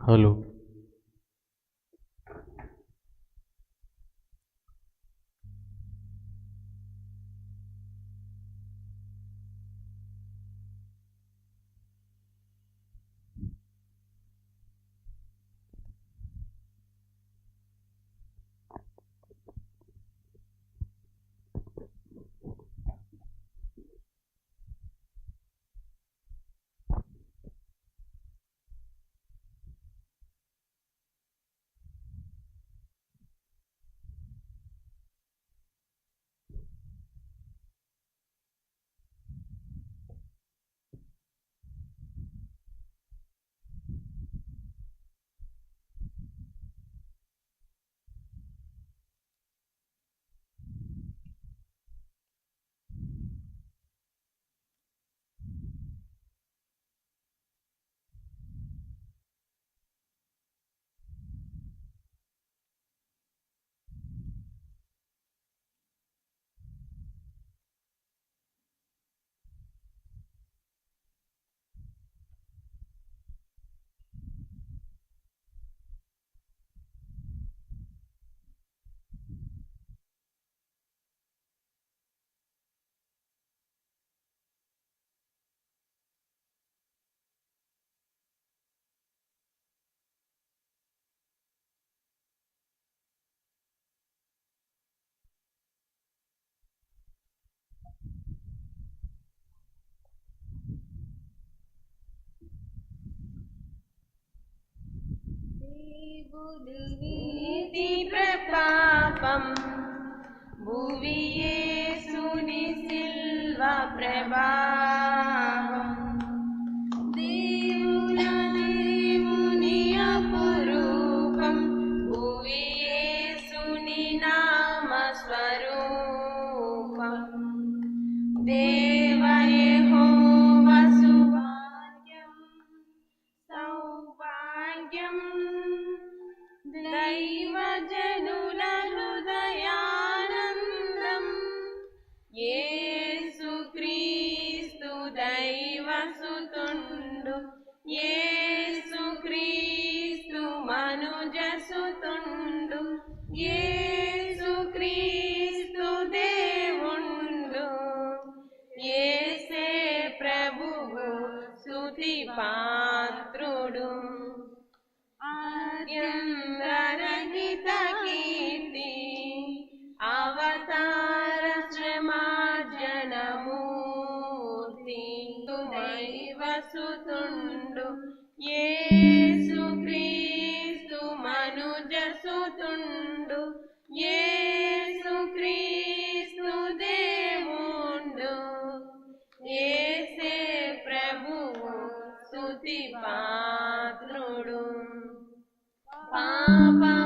Hello. will be దైవసుతుండు యేసుక్రీస్తు పాపము భయపడు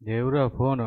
ದೇವರ ಫೋನು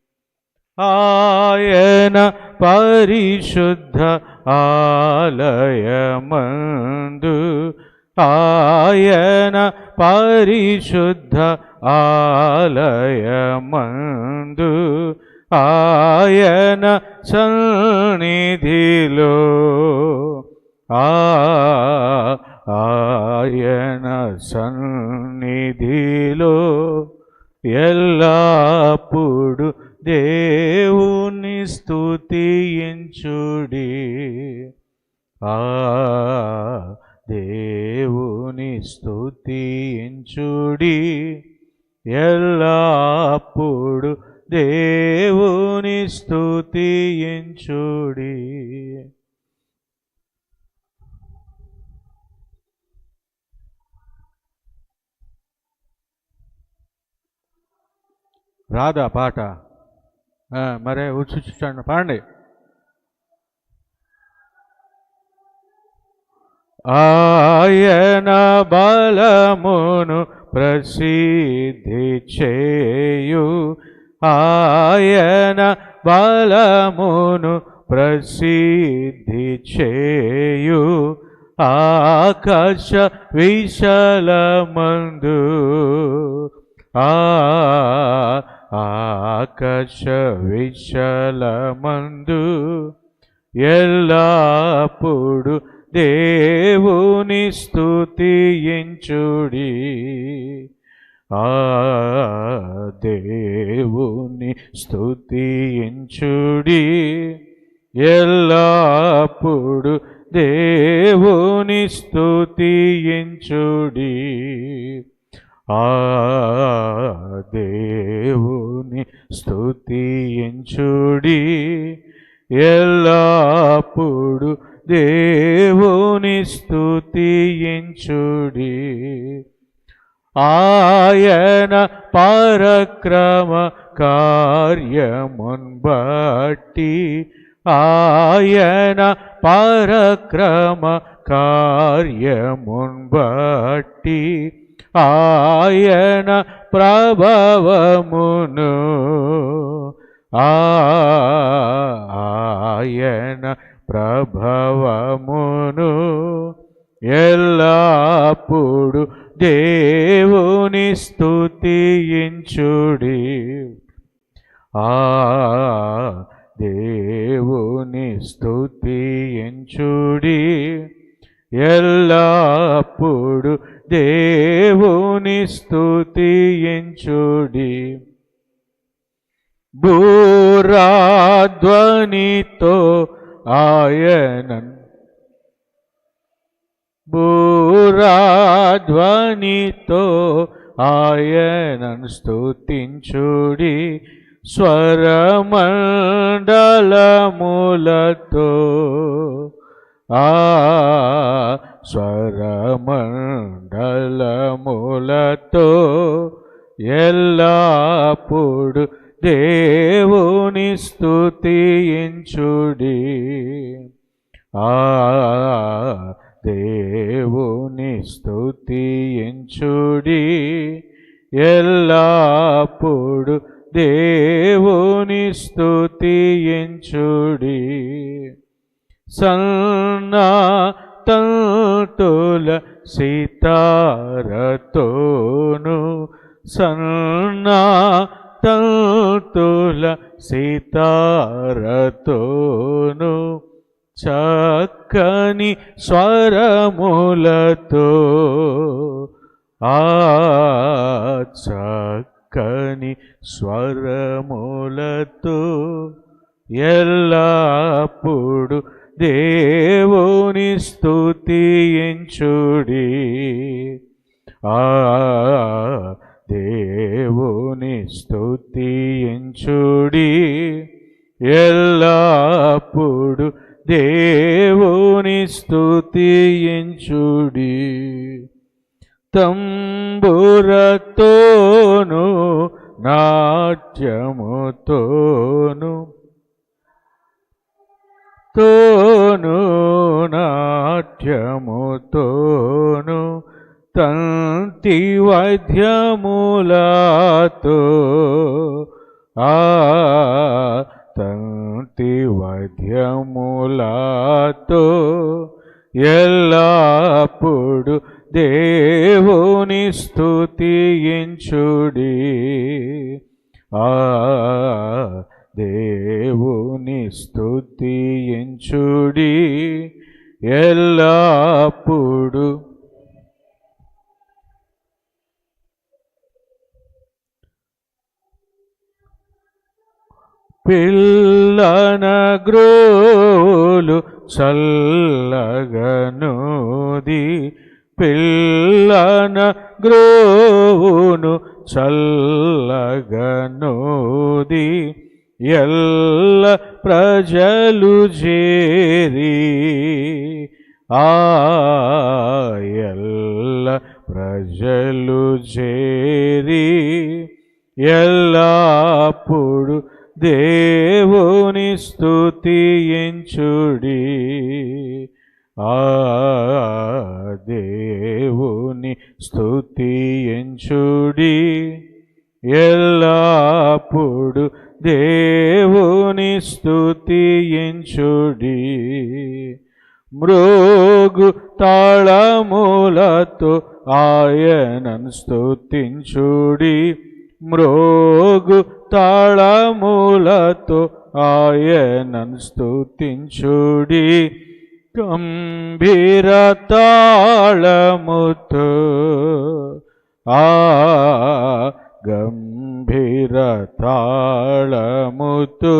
ఆయన పరిశుద్ధ ఆలయమందు ఆయన పరిశుద్ధ ఆలయమందు ఆయన సన్నిధిలో ఆయన సన్నిధిలో ఎల్లప్పుడు దేవుని స్థుతించుడి ఆ దేవుని స్థుతించుడి ఎల్లప్పుడు దేవుని స్థుతించుడి రాధా పాట. మరే ఉచ్చుచ్చాను పాడండి. ఆయన బలమును ప్రసిద్ధి చేయు. ఆయన బలమును ప్రసిద్ధి చేయు. ఆకాశ విశాలమందు. ఆ ఆకర్ష విశలమందు ఎల్లాప్పుడు దేవుని స్తుతించుడి ఆ దేవుని స్తుతించుడి ఎల్లాప్పుడు దేవుని స్తుతించుడి ఆ దేవు స్థుతించుడి ఎల్లప్పుడు దేవుని స్థుతించుడి ఆయన పరక్రమ కార్యమున్ బట్టి ఆయన పరక్రమ కార్యమున్ బట్టి ఆయన ప్రభవమును. ఆ ఆయన ప్రభవము solat tu. అని స్వరములతో ఎల్లప్పుడు దేవుని స్థుతించుడి ఆ దేవుని స్థుతించుడి ఎల్లప్పుడు దేవుని స్తుతించుడి తంబురతోను నాట్యముతోను తోను నాట్యముతోను తంతి వైద్యములతో ఆ తంతి వైద్యములతో ఎల్లప్పుడు దేవుని స్థుతించుడి ఆ దేవుని స్థుతించుడి ఎల్లప్పుడు. పిల్లన గ్రోలు చల్లగనుది పిల్లన గ్రోవును చల్లగనోది ఎల్ల ప్రజలు చేరి ఆ ఎల్ల ప్రజలు చేరి ఎల్లప్పుడు దేవుని స్థుతించుడి ఆ దేవుని స్తుతించుడి ఎల్లప్పుడు దేవుని స్థుతించుడి మృగు తాళములతో ఆయనను స్థుతించుడి మృగు తాళములతో ఆయనను స్థుతించుడి గంభీర తాళముతో ఆ తాళముతో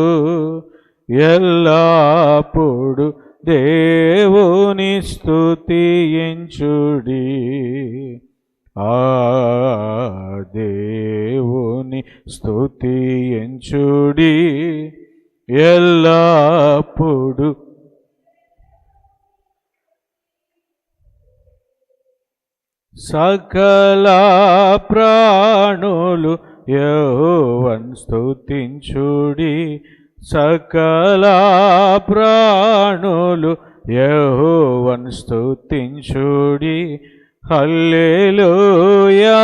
ఎల్లప్పుడు దేవుని స్థుతించుడి ఆ దేవుని స్థుతించుడి ఎల్లప్పుడు సకల ప్రాణులు యెహోవన్ స్తుతించుడి సకల ప్రాణులు. యెహోవన్ స్తుతించుడి. హల్లెలూయా.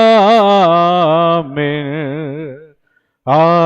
ఆ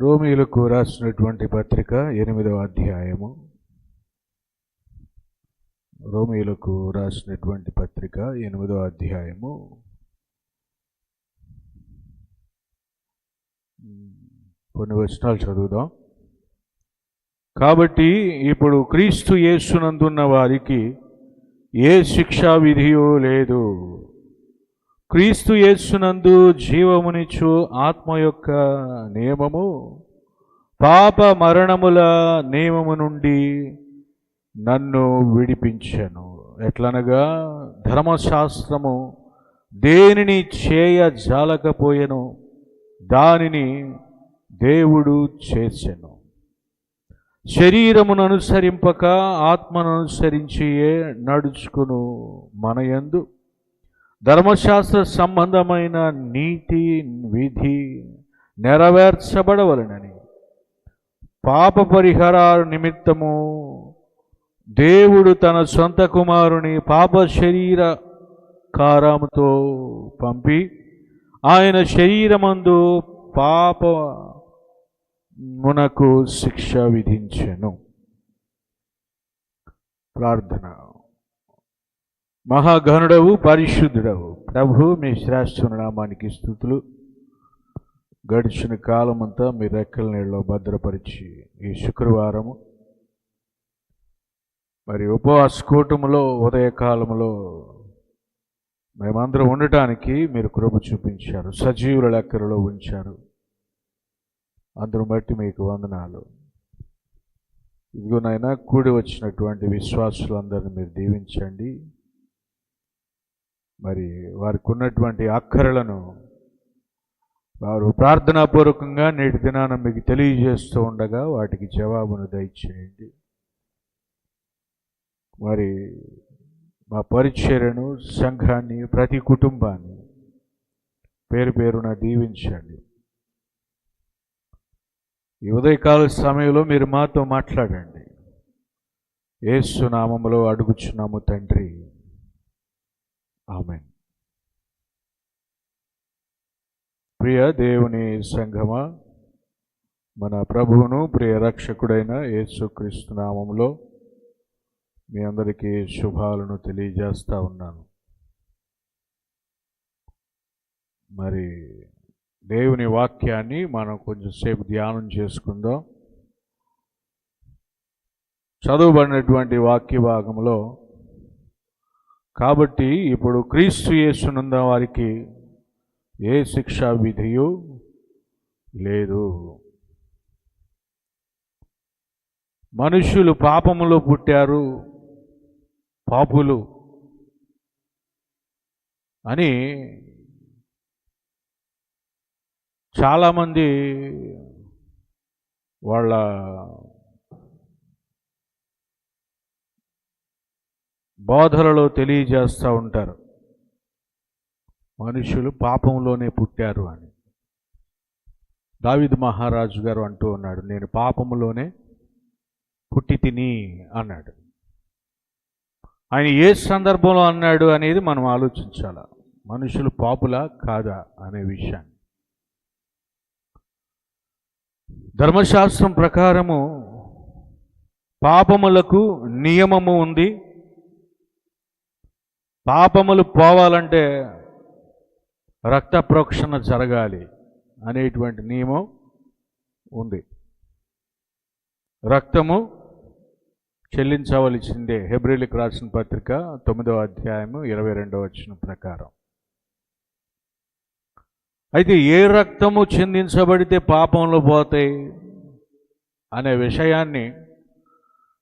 రోమిలకు రాసినటువంటి పత్రిక ఎనిమిదవ అధ్యాయము. రోమిలకు రాసినటువంటి పత్రిక ఎనిమిదవ అధ్యాయము. కొన్ని వచనాలు చదువుదాం. కాబట్టి ఇప్పుడు క్రీస్తు యేసునందున్న వారికి ఏ శిక్షా విధియో లేదు. క్రీస్తు యేసునందు జీవమునిచ్చు ఆత్మ యొక్క నియమము పాప మరణముల నియమము నుండి నన్ను విడిపించెను. ఎట్లనగా ధర్మశాస్త్రము దేనిని చేయ జాలకపోయెను దానిని దేవుడు చేసెను. శరీరమును అనుసరింపక ఆత్మను అనుసరించియే నడుచుకును మనయందు. ధర్మశాస్త్ర సంబంధమైన నీతి విధి నెరవేర్చబడవలనని పాప పరిహార నిమిత్తము దేవుడు తన సొంత కుమారుని పాప శరీర కారముతో పంపి ఆయన శరీరమందు పాప మునకు శిక్ష విధించెను. ప్రార్థన. మహాగణుడవు పరిశుద్ధుడవు. ప్రభు మీ శ్రేష్ఠమైన నామానికి స్థుతులు. గడిచిన కాలమంతా మీ రెక్కల నీళ్ళలో భద్రపరిచి ఈ శుక్రవారము మరి ఉపవాస కూటములో ఉదయకాలంలో మేమందరం ఉండటానికి మీరు కృప చూపించారు సజీవుల లెక్కలలో ఉంచారు. అందరం బట్టి మీకు వందనాలు. ఇదిగోనైనా కూడి వచ్చినటువంటి విశ్వాసులందరినీ మీరు దీవించండి. మరి వారికి ఉన్నటువంటి అక్కరలను వారు ప్రార్థనాపూర్వకంగా నేటి దినాన మీకు తెలియజేస్తూ ఉండగా వాటికి జవాబును దయచేయండి. మరి మా పరిచర్యను సంఘాన్ని ప్రతి కుటుంబాన్ని పేరు పేరున దీవించండి. ఈ ఉదయకాల సమయంలో మీరు మాతో మాట్లాడండి. ఏసు నామములో అడుగుచున్నాము తండ్రి. ఆమె ప్రియ దేవుని సంఘమా మన ప్రభువును ప్రియ రక్షకుడైన యేసుక్రీస్తు నామంలో మీ అందరికీ శుభాలను తెలియజేస్తా ఉన్నాను. మరి దేవుని వాక్యాన్ని మనం కొంచెంసేపు ధ్యానం చేసుకుందాం. చదువుబడినటువంటి వాక్య భాగంలో కాబట్టి ఇప్పుడు క్రీస్తు యేసునంద వారికి ఏ శిక్షా విధియు లేదు. మనుషులు పాపములో పుట్టారు పాపులు అని చాలామంది వాళ్ళ బోధలలో తెలియజేస్తూ ఉంటారు. మనుషులు పాపంలోనే పుట్టారు అని. దావిద్ మహారాజు గారు అంటూ ఉన్నాడు నేను పాపములోనే పుట్టి తిని అన్నాడు. ఆయన ఏ సందర్భంలో అన్నాడు అనేది మనం ఆలోచించాల. మనుషులు పాపులా కాదా అనే విషయాన్ని. ధర్మశాస్త్రం ప్రకారము పాపములకు నియమము ఉంది పాపములు పోవాలంటే రక్త ప్రోక్షణ జరగాలి అనేటువంటి నియమం ఉంది. రక్తము చెల్లించవలసిందే. హెబ్రిలికి రాసిన పత్రిక తొమ్మిదవ అధ్యాయము ఇరవై రెండవ వచ్చిన ప్రకారం. అయితే ఏ రక్తము చెందించబడితే పాపంలో పోతాయి? అనే విషయాన్ని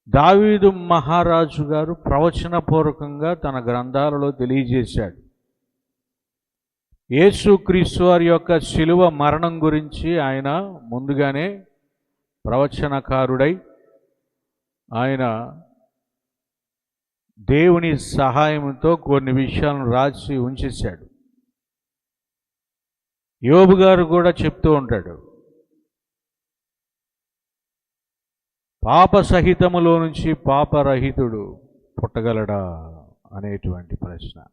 దావీదు మహారాజు గారు ప్రవచనపూర్వకంగా తన గ్రంథాలలో తెలియజేశాడు. యేసుక్రీస్తు వారి యొక్క శిలువ మరణం గురించి ఆయన ముందుగానే ప్రవచనకారుడై ఆయన దేవుని సహాయంతో కొన్ని విషయాలను రాసి ఉంచేశాడు. యోబు గారు కూడా చెప్తూ ఉంటాడు పాప సహితములో నుంచి పాపరహితుడు పుట్టగలడా అనేటువంటి ప్రశ్న.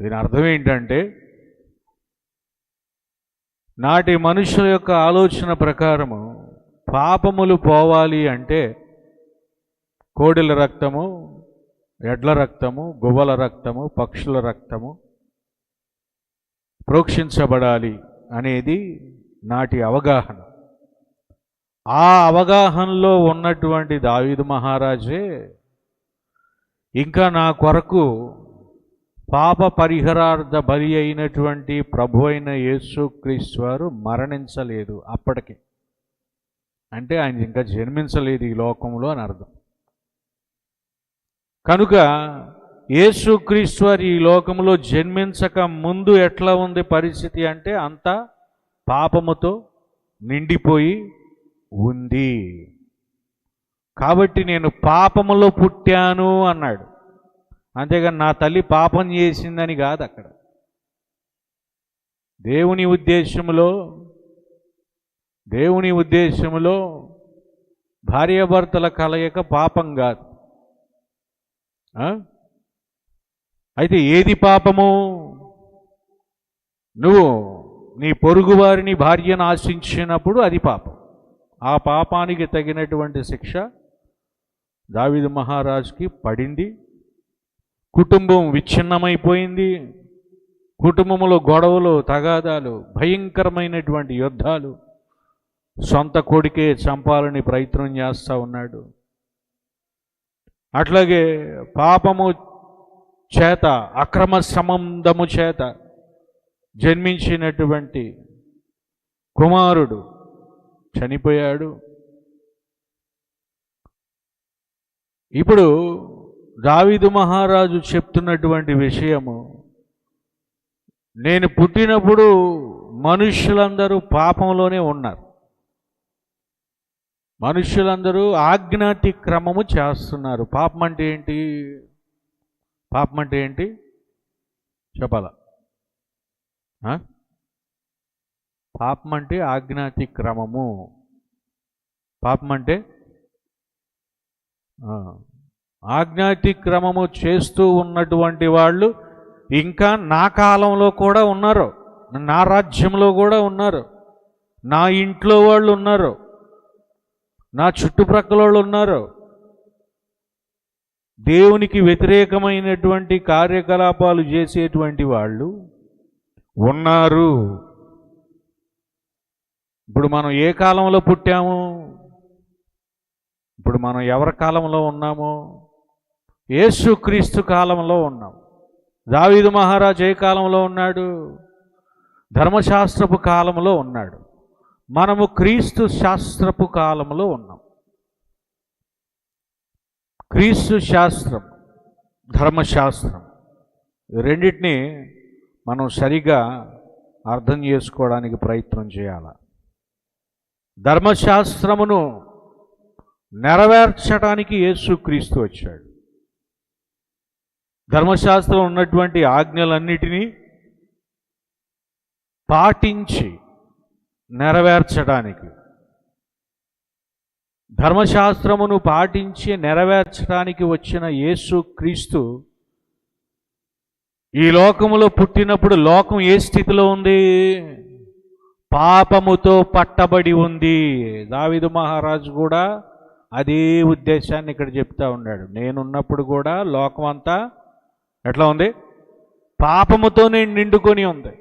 దీని అర్థం ఏంటంటే నాటి మనుషుల యొక్క ఆలోచన ప్రకారము పాపములు పోవాలి అంటే కోడెల రక్తము ఎడ్ల రక్తము గువ్వల రక్తము పక్షుల రక్తము ప్రోక్షించబడాలి అనేది నాటి అవగాహన. ఆ అవగాహనలో ఉన్నటువంటి దావీదు మహారాజే ఇంకా నా కొరకు పాప పరిహారార్థ బలి అయినటువంటి ప్రభు అయిన యేసు వారు మరణించలేదు అప్పటికి. అంటే ఆయన ఇంకా జన్మించలేదు ఈ లోకంలో అని అర్థం. కనుక యేసుక్రీస్తు వారు ఈ లోకంలో జన్మించక ముందు ఎట్లా ఉంది పరిస్థితి అంటే అంతా పాపముతో నిండిపోయి ఉంది. కాబట్టి నేను పాపములో పుట్టాను అన్నాడు. అంతేగాని నా తల్లి పాపం చేసిందని కాదు అక్కడ. దేవుని ఉద్దేశంలో దేవుని ఉద్దేశంలో భార్యాభర్తల కలయిక పాపం కాదు. అయితే ఏది పాపము? నువ్వు నీ పొరుగువారిని భార్యను ఆశించినప్పుడు అది పాపం. ఆ పాపానికి తగినటువంటి శిక్ష దావిదు మహారాజుకి పడింది. కుటుంబం విచ్ఛిన్నమైపోయింది. కుటుంబంలో గొడవలు తగాదాలు భయంకరమైనటువంటి యుద్ధాలు. సొంత కొడుకే చంపాలని ప్రయత్నం చేస్తూ ఉన్నాడు. అట్లాగే పాపము చేత అక్రమ సంబంధము చేత జన్మించినటువంటి కుమారుడు చనిపోయాడు. ఇప్పుడు దావీదు మహారాజు చెప్తున్నటువంటి విషయము నేను పుట్టినప్పుడు మనుష్యులందరూ పాపంలోనే ఉన్నారు. మనుష్యులందరూ ఆజ్ఞాతిక్రమము చేస్తున్నారు. పాపం అంటే ఏంటి? పాపం అంటే ఏంటి? చెప్పాలా? పాపం అంటే ఆజ్ఞాతిక్రమము. పాపం అంటే ఆ, ఆజ్ఞాతిక్రమము చేస్తూ ఉన్నటువంటి వాళ్ళు ఇంకా నా కాలంలో కూడా ఉన్నారు. నా రాజ్యంలో కూడా ఉన్నారు. నా ఇంట్లో వాళ్ళు ఉన్నారు. నా చుట్టుప్రక్కల వాళ్ళు ఉన్నారు. దేవునికి వ్యతిరేకమైనటువంటి కార్యకలాపాలు చేసేటువంటి వాళ్ళు ఉన్నారు. ఇప్పుడు మనం ఏ కాలంలో పుట్టాము? ఇప్పుడు మనం ఎవరి కాలంలో ఉన్నాము? యేసుక్రీస్తు కాలంలో ఉన్నాం. దావీదు మహారాజు ఏ కాలంలో ఉన్నాడు? ధర్మశాస్త్రపు కాలంలో ఉన్నాడు. మనము క్రీస్తు శాస్త్రపు కాలంలో ఉన్నాం. క్రీస్తు శాస్త్రం ధర్మశాస్త్రం రెండింటినీ రెండింటిని మనం సరిగా అర్థం చేసుకోవడానికి ప్రయత్నం చేయాలి? ధర్మశాస్త్రమును నెరవేర్చడానికి యేసుక్రీస్తు వచ్చాడు. ధర్మశాస్త్రం ఉన్నటువంటి ఆజ్ఞలన్నిటినీ పాటించి నెరవేర్చడానికి ధర్మశాస్త్రమును పాటించి నెరవేర్చడానికి వచ్చిన యేసు క్రీస్తు ఈ లోకములో పుట్టినప్పుడు లోకం ఏ స్థితిలో ఉంది? పాపముతో పట్టబడి ఉంది. దావిదు మహారాజు కూడా అదే ఉద్దేశాన్ని ఇక్కడ చెప్తా ఉన్నాడు. నేనున్నప్పుడు కూడా లోకం అంతా ఎట్లా ఉంది? పాపముతో నేను నిండుకొని ఉంది.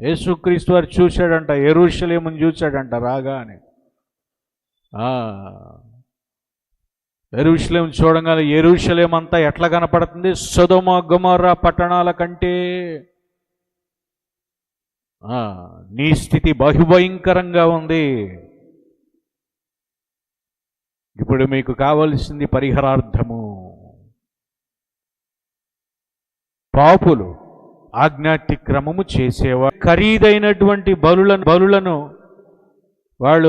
యేసుక్రీస్తు వారు చూశాడంట ఎరుషలేముని చూశాడంట రాగా అని. ఎరుషలేం చూడగానే ఎరుషలేం అంతా ఎట్లా కనపడుతుంది? సొదమ పట్టణాల కంటే నీ స్థితి బహుభయంకరంగా ఉంది. ఇప్పుడు మీకు కావలసింది పరిహారార్థము. పాపులు ఆజ్ఞాతిక్రమము చేసేవారు. ఖరీదైనటువంటి బలులను బలులను వాళ్ళు